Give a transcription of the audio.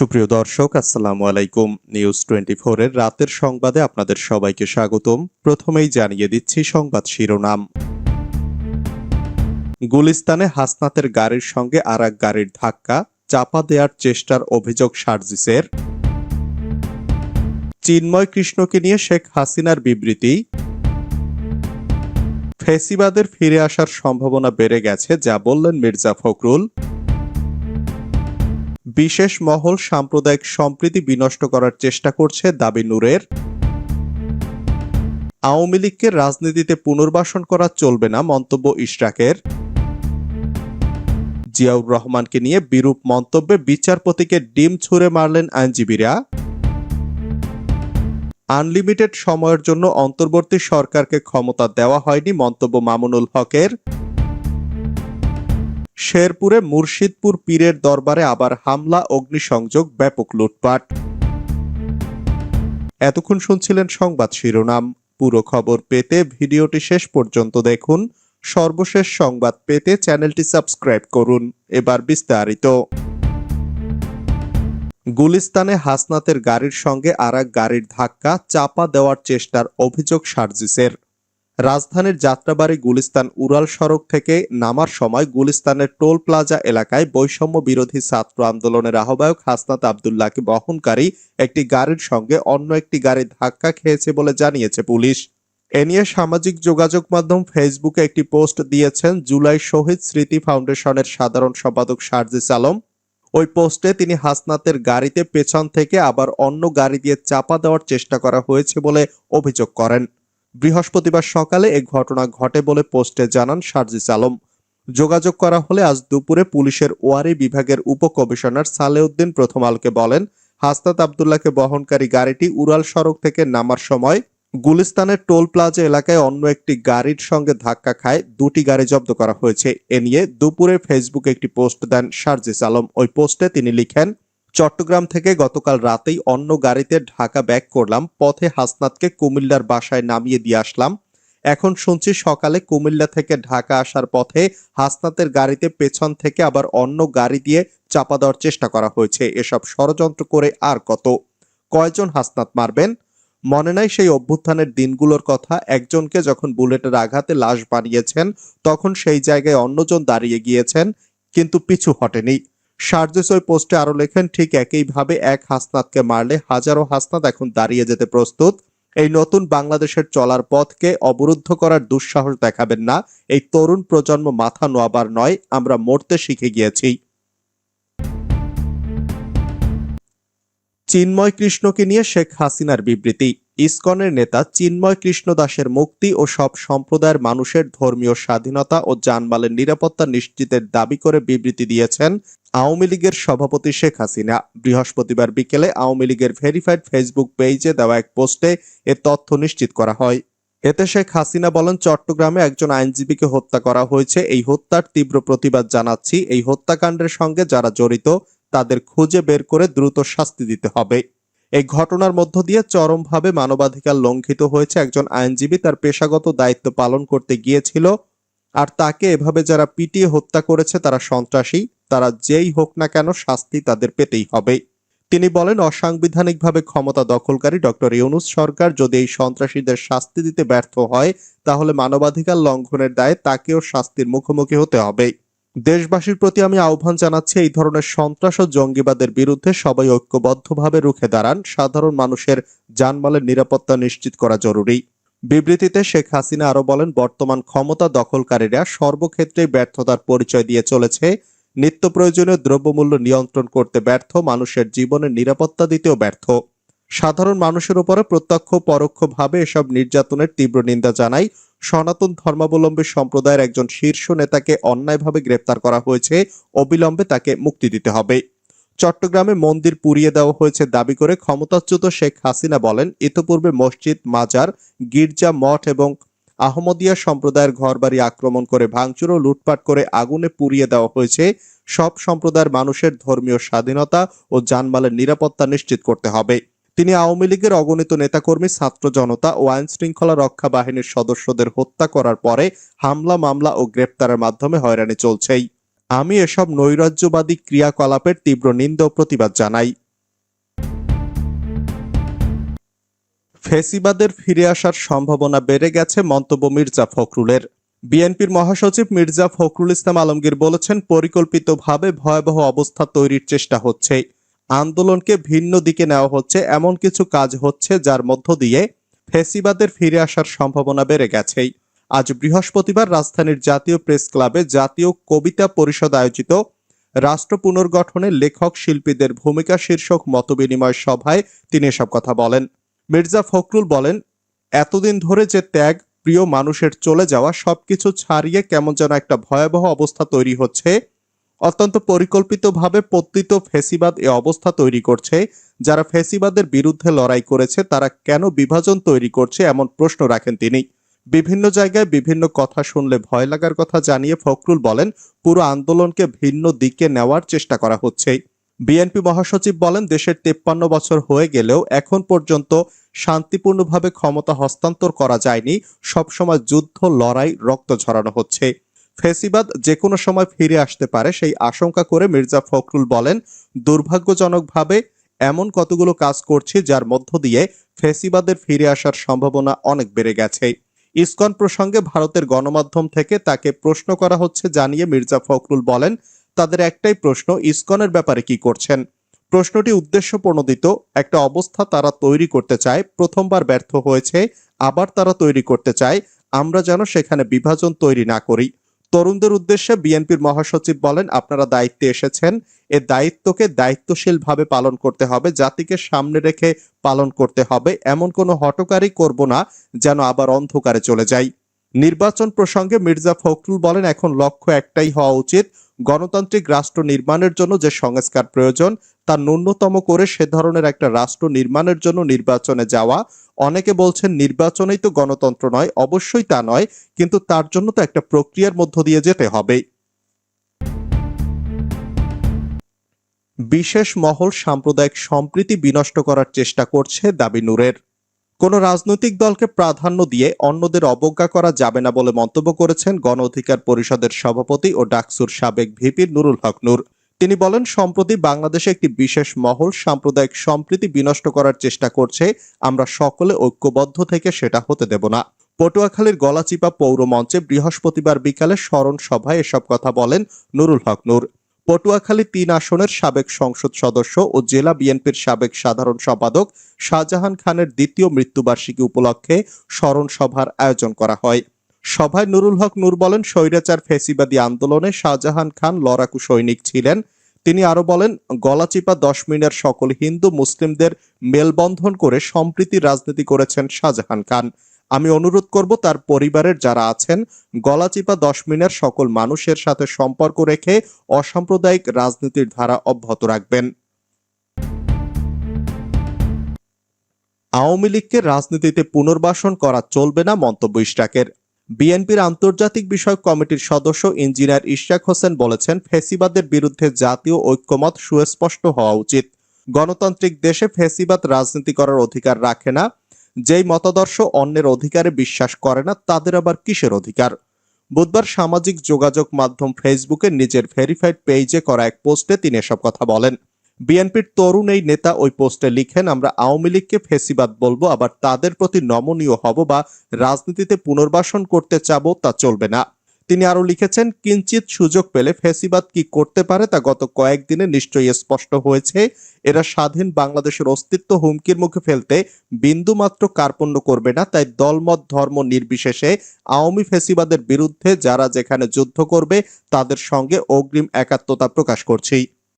সুপ্রিয় দর্শক, আসসালামু আলাইকুম। নিউজ টোয়েন্টি এর রাতের সংবাদে আপনাদের সবাইকে স্বাগতম। প্রথমেই জানিয়ে দিচ্ছি সংবাদ শিরোনাম। গুলিস্তানে হাসনাতের গাড়ির সঙ্গে আর গাড়ির ধাক্কা, চাপা দেওয়ার চেষ্টার অভিযোগ সার্জিসের। চিন্ময় কৃষ্ণকে নিয়ে শেখ হাসিনার বিবৃতি। ফেসিবাদের ফিরে আসার সম্ভাবনা বেড়ে গেছে, যা বললেন মির্জা ফখরুল। বিশেষ মহল সাম্প্রদায়িক সম্প্রীতি বিনষ্ট করার চেষ্টা করছে দাবি নূরের। আওয়ামী লীগকে রাজনীতিতে পুনর্বাসন করা চলবে না মন্তব্য ইশরাকের। জিয়াউর রহমানকে নিয়ে বিরূপ মন্তব্যে বিচারপতিকে ডিম ছুঁড়ে মারলেন আইনজীবীরা। আনলিমিটেড সময়ের জন্য অন্তর্বর্তী সরকারকে ক্ষমতা দেওয়া হয়নি মন্তব্য মামুনুল হকের। শেরপুরে মুর্শিদপুর পীরের দরবারে আবার হামলা, অগ্নিসংযোগ, ব্যাপক লুটপাট। এতক্ষণ শুনছিলেন সংবাদ শিরোনাম। পুরো খবর পেতে ভিডিওটি শেষ পর্যন্ত দেখুন। সর্বশেষ সংবাদ পেতে চ্যানেলটি সাবস্ক্রাইব করুন। এবার বিস্তারিত। গুলিস্তানে হাসনাতের গাড়ির সঙ্গে আর গাড়ির ধাক্কা, চাপা দেওয়ার চেষ্টার অভিযোগ সার্জিসের। রাজধানীর যাত্রাবাড়ি গুলিস্তান উড়াল সড়ক থেকে নামার সময় গুলিস্তানের টোল প্লাজা এলাকায় বৈষম্য বিরোধী ছাত্র আন্দোলনের আহ্বায়ক হাসনাত আবদুল্লাহকে বহনকারী একটি গাড়ির সঙ্গে অন্য একটি গাড়ি ধাক্কা খেয়েছে বলে জানিয়েছে পুলিশ। এ নিয়ে সামাজিক যোগাযোগ মাধ্যম ফেসবুকে একটি পোস্ট দিয়েছেন জুলাই শহীদ স্মৃতি ফাউন্ডেশনের সাধারণ সম্পাদক সার্জিস আলম। ওই পোস্টে তিনি হাসনাতের গাড়িতে পেছন থেকে আবার অন্য গাড়ি দিয়ে চাপা দেওয়ার চেষ্টা করা হয়েছে বলে অভিযোগ করেন। বৃহস্পতিবার সকালে এ ঘটনা ঘটে বলে পোস্টে জানান সার্জিস আলম। যোগাযোগ করা হলে আজ দুপুরে পুলিশের ওয়ারি বিভাগের উপকমিশনার সালেউদ্দিন প্রথম আলকে বলেন হাস্তাত আবদুল্লাহকে বহনকারী গাড়িটি উড়াল সড়ক থেকে নামার সময় গুলিস্তানের টোল প্লাজা এলাকায় অন্য একটি গাড়ির সঙ্গে ধাক্কা খায় দুটি গাড়ি জব্দ করা হয়েছে। এ নিয়ে দুপুরে ফেসবুকে একটি পোস্ট দেন সার্জিস আলম। ওই পোস্টে তিনি লিখেন চট্টগ্রাম থেকে গতকাল রাতেই অন্য গাড়িতে ঢাকা ব্যাক করলাম, পথে হাসনাতকে কুমিল্লার বাসায় নামিয়ে দিয়ে আসলাম। এখন শুনছি সকালে কুমিল্লা থেকে ঢাকা আসার পথে হাসনাতের গাড়িতে পেছন থেকে আবার অন্য গাড়ি দিয়ে চাপা দেওয়ার চেষ্টা করা হয়েছে। এসব ষড়যন্ত্র করে আর কত? কয়জন হাসনাত মারবেন? মনে নাই সেই অভ্যুত্থানের দিনগুলোর কথা? একজনকে যখন বুলেটের আঘাতে লাশ বানিয়েছেন, তখন সেই জায়গায় অন্যজন দাঁড়িয়ে গিয়েছেন, কিন্তু পিছু হটেনি। সার্জিস ওই পোস্টে আরও লেখেন, ঠিক একইভাবে এক হাসনাতকে মারলে হাজারো হাসনাত এখন দাঁড়িয়ে যেতে প্রস্তুত। এই নতুন বাংলাদেশের চলার পথকে অবরুদ্ধ করার দুঃসাহস দেখাবেন না। এই তরুণ প্রজন্ম মাথা নোয়াবার নয়, আমরা মরতে শিখে গিয়েছি। চিন্ময় কৃষ্ণকে নিয়ে শেখ হাসিনার বিবৃতি। ইসকনের নেতা চিন্ময় কৃষ্ণ দাসের মুক্তি ও সব সম্প্রদায়ের মানুষের ধর্মীয় স্বাধীনতা ও জানমালের নিরাপত্তা নিশ্চিতের দাবি করে বিবৃতি দিয়েছেন আওয়ামী লীগের সভাপতি শেখ হাসিনা। বৃহস্পতিবার বিকেলে আওয়ামী লীগের ভেরিফাইড ফেসবুক পেজে দেওয়া এক পোস্টে এ তথ্য নিশ্চিত করা হয়। এতে শেখ হাসিনা বলেন, চট্টগ্রামে একজন আইনজীবীকে হত্যা করা হয়েছে। এই হত্যার তীব্র প্রতিবাদ জানাচ্ছি। এই হত্যাকাণ্ডের সঙ্গে যারা জড়িত, তাদের খুঁজে বের করে দ্রুত শাস্তি দিতে হবে। এই ঘটনার মধ্য দিয়ে চরমভাবে মানবাধিকার লঙ্ঘিত হয়েছে একজন আইনজীবী, তার পেশাগত দায়িত্ব পালন করতে গিয়েছিল, আর তাকে এভাবে যারা পিটিয়ে হত্যা করেছে তারা সন্ত্রাসী, তারা যেই হোক না কেন শাস্তি তাদের পেতেই হবে। তিনি বলেন, অসাংবিধানিকভাবে ক্ষমতা দখলকারী ডক্টর ইউনুস সরকার যদি এই সন্ত্রাসীদের শাস্তি দিতে ব্যর্থ হয়, তাহলে মানবাধিকার লঙ্ঘনের দায়ে তাকেও শাস্তির মুখোমুখি হতে হবে। দেশবাসীর প্রতি আমি আহ্বান জানাচ্ছি, এই ধরনের সন্ত্রাস ও জঙ্গিবাদের বিরুদ্ধে সবাই ঐক্যবদ্ধভাবে রুখে দাঁড়ান। সাধারণ মানুষের জানমালের নিরাপত্তা নিশ্চিত করা জরুরি। বিবৃতিতে শেখ হাসিনা আরও বলেন, বর্তমান ক্ষমতা দখলকারীরা সর্বক্ষেত্রেই ব্যর্থতার পরিচয় দিয়ে চলেছে। নিত্য প্রয়োজনীয় দ্রব্যমূল্য নিয়ন্ত্রণ করতে ব্যর্থ, মানুষের জীবনের নিরাপত্তা দিতেও ব্যর্থ। সাধারণ মানুষের উপরে প্রত্যক্ষ পরোক্ষভাবে এসব নির্যাতনের তীব্র নিন্দা জানাই সনাতন ধর্মাবলম্বী সম্প্রদায়ের একজন শীর্ষ নেতাকে অন্যায়ভাবে গ্রেপ্তার করা হয়েছে। অবিলম্বে তাকে মুক্তি দিতে হবে। চট্টগ্রামে মন্দির পুড়িয়ে দেওয়া হয়েছে দাবি করে ক্ষমতাচ্যুত শেখ হাসিনা বলেন, ইতোপূর্বে মসজিদ, মাজার, গির্জা, মঠ এবং আহমদিয়া সম্প্রদায়ের ঘরবাড়ি আক্রমণ করে ভাঙচুর ও লুটপাট করে আগুনে পুড়িয়ে দেওয়া হয়েছে। সব সম্প্রদায়ের মানুষের ধর্মীয় স্বাধীনতা ও জানমালের নিরাপত্তা নিশ্চিত করতে হবে। তিনি আওয়ামী লীগের অগণিত নেতাকর্মী, ছাত্র জনতা ও আইন শৃঙ্খলা রক্ষা বাহিনীর সদস্যদের হত্যা করার পরে হামলা, মামলা ও গ্রেপ্তারের মাধ্যমে হয়রানি চলছেই। আমি এসব নৈরাজ্যবাদী ক্রিয়াকলাপের তীব্র নিন্দ প্রতিবাদ জানাই। ফেসিবাদের ফিরে আসার সম্ভাবনা বেড়ে গেছে মন্তব্য মির্জা ফখরুলের। বিএনপির মহাসচিব মির্জা ফখরুল ইসলাম আলমগীর বলেছেন, পরিকল্পিতভাবে ভয়াবহ অবস্থা তৈরির চেষ্টা হচ্ছে। আন্দোলনকে ভিন্ন দিকে নেওয়া হচ্ছে, এমন কিছু কাজ হচ্ছে যার মধ্য দিয়ে ফেসিবাদের ফিরে আসার সম্ভাবনা বেড়ে গেছেই। আজ বৃহস্পতিবার রাজধানীর জাতীয় প্রেস ক্লাবে জাতীয় কবিতা পরিষদ আয়োজিত রাষ্ট্র পুনর্গঠনে লেখক শিল্পীদের ভূমিকা শীর্ষক মতবিনিময় সভায় তিনি এসব কথা বলেন। মির্জা ফখরুল বলেন, এতদিন ধরে যে ত্যাগ, প্রিয় মানুষের চলে যাওয়া সবকিছু ছাড়িয়ে কেমন যেন একটা ভয়াবহ অবস্থা তৈরি হচ্ছে অত্যন্ত পরিকল্পিতভাবে পত্তিত ফেসিবাদ এ অবস্থা তৈরি করছে। যারা ফেসিবাদের বিরুদ্ধে লড়াই করেছে, তারা কেন বিভাজন তৈরি করছে এমন প্রশ্ন রাখেন তিনি। বিভিন্ন জায়গায় বিভিন্ন কথা শুনলে ভয় লাগার কথা জানিয়ে ফখরুল বলেন, পুরো আন্দোলনকে ভিন্ন দিকে নেওয়ার চেষ্টা করা হচ্ছে। বিএনপি মহাসচিব বলেন, দেশের তেপ্পান্ন বছর হয়ে গেলেও এখন পর্যন্ত শান্তিপূর্ণভাবে ক্ষমতা হস্তান্তর করা যায়নি। সবসময় যুদ্ধ, লড়াই, রক্ত ঝরানো হচ্ছে। ফেসিবাদ যে কোনো সময় ফিরে আসতে পারে, সেই আশঙ্কা করে মির্জা ফখরুল বলেন, দুর্ভাগ্যজনকভাবে এমন কতগুলো কাজ করছি যার মধ্য দিয়ে ফেসিবাদের ফিরে আসার সম্ভাবনা অনেক বেড়ে গেছে। ইসকন প্রসঙ্গে ভারতের গণমাধ্যম থেকে তাকে প্রশ্ন করা হচ্ছে, জানিয়ে মির্জা ফখরুল বলেন, তাদের একটাই প্রশ্ন, ইসকনের ব্যাপারে কি করছেন? প্রশ্নটি উদ্দেশ্য প্রণোদিত একটা অবস্থা তারা তৈরি করতে চায়, প্রথমবার ব্যর্থ হয়েছে, আবার তারা তৈরি করতে চায়, আমরা যেন সেখানে বিভাজন তৈরি না করি। তরুণদের উদ্দেশ্যে বিএনপির মহাসচিব বলেন, আপনারা দায়িত্বে এসেছেন। এ দায়িত্বকে দায়িত্বশীলভাবে পালন করতে হবে, জাতিকে সামনে রেখে পালন করতে হবে। এমন কোনো হটকারী করব না, যেন আবার অন্ধকারে চলে যাই। নির্বাচন প্রসঙ্গে মির্জা ফখরুল বলেন, এখন লক্ষ্য একটাই হওয়া উচিত। গণতান্ত্রিক রাষ্ট্র নির্মাণের জন্য যে সংস্কার প্রয়োজন, তা ন্যূনতম করে সে ধরনের একটা রাষ্ট্র নির্মাণের জন্য নির্বাচনে যাওয়া। অনেকে বলছেন নির্বাচনেই তো গণতন্ত্র নয়, অবশ্যই তা নয়, কিন্তু তার জন্য তো একটা প্রক্রিয়ার মধ্য দিয়ে যেতে হবে। বিশেষ মহল সাম্প্রদায়িক সম্প্রীতি বিনষ্ট করার চেষ্টা করছে দাবি নূরের। কোন রাজনৈতিক দলকে প্রাধান্য দিয়ে অন্যদের অবজ্ঞা করা যাবে না বলে মন্তব্য করেছেন গণ অধিকার পরিষদের সভাপতি ও ডাকসুর সাবেক ভিপি নুরুল হক নূর। তিনি বলেন, সম্প্রতি বাংলাদেশে একটি বিশেষ মহল সাম্প্রদায়িক সম্প্রীতি বিনষ্ট করার চেষ্টা করছে। আমরা সকলে ঐক্যবদ্ধ থেকে সেটা হতে দেব না। পটুয়াখালীর গলাচিপা পৌর মঞ্চে বৃহস্পতিবার বিকালে স্মরণ সভায় এসব কথা বলেন নুরুল হক নূর। পটুয়াখালী তিন আসনের সাবেক সংসদ সদস্য ও জেলা বিএনপির সাবেক সাধারণ সম্পাদক শাহজাহান খানের দ্বিতীয় মৃত্যুবার্ষিকী উপলক্ষে স্মরণ সভার আয়োজন করা হয়। সভায় নুরুল হক নূর বলেন, স্বৈরাচার ফেসিবাদী আন্দোলনে শাহজাহান খান লড়াকু সৈনিক ছিলেন। তিনি আরও বলেন, গলাচিপা দশ মিনার সকল হিন্দু মুসলিমদের মেলবন্ধন করে সম্প্রীতির রাজনীতি করেছেন শাহজাহান খান। আমি অনুরোধ করব, তার পরিবারের যারা আছেন, গলাচিপা দশ মিনার সকল মানুষের সাথে সম্পর্ক রেখে অসাম্প্রদায়িক রাজনীতির ধারা অব্যাহত রাখবেন। আওয়ামী লীগকে রাজনীতিতে পুনর্বাসন করা চলবে না, মন্তব্য ইশরাকের। বিএনপির আন্তর্জাতিক বিষয়ক কমিটির সদস্য ইঞ্জিনিয়ার ইশরাক হোসেন বলেছেন, ফেসিবাদের বিরুদ্ধে জাতীয় ঐক্যমত সুস্পষ্ট হওয়া উচিত। গণতান্ত্রিক দেশে ফেসিবাদ রাজনীতি করার অধিকার রাখে না। যেই মতাদর্শ অন্যের অধিকারে বিশ্বাস করে না, তাদের আবার কিসের অধিকার? বুধবার সামাজিক যোগাযোগ মাধ্যম ফেসবুকে নিজের ভেরিফাইড পেজে করা এক পোস্টে তিনি এসব কথা বলেন। বিএনপির তরুণ এই নেতা ওই পোস্টে লিখেন, আমরা আওয়ামী লীগকে ফেসিবাদ বলব, আবার তাদের প্রতি নমনীয় হব বা রাজনীতিতে পুনর্বাসন করতে চাবো, তা চলবে না। তিনি আরও লিখেছেন কিঞ্চিত সুযোগ পেলে ফেসিবাদ কি করতে পারে তা গত কয়েকদিনে নিশ্চয়ই স্পষ্ট হয়েছে। এরা স্বাধীন বাংলাদেশের অস্তিত্ব হুমকির মুখে ফেলতে বিন্দুমাত্র কার্পণ্য করবে না, তাই দলমত, ধর্ম নির্বিশেষে আওয়ামী ফেসিবাদের বিরুদ্ধে যারা যেখানে যুদ্ধ করবে, তাদের সঙ্গে অগ্রিম একাত্মতা প্রকাশ করছি।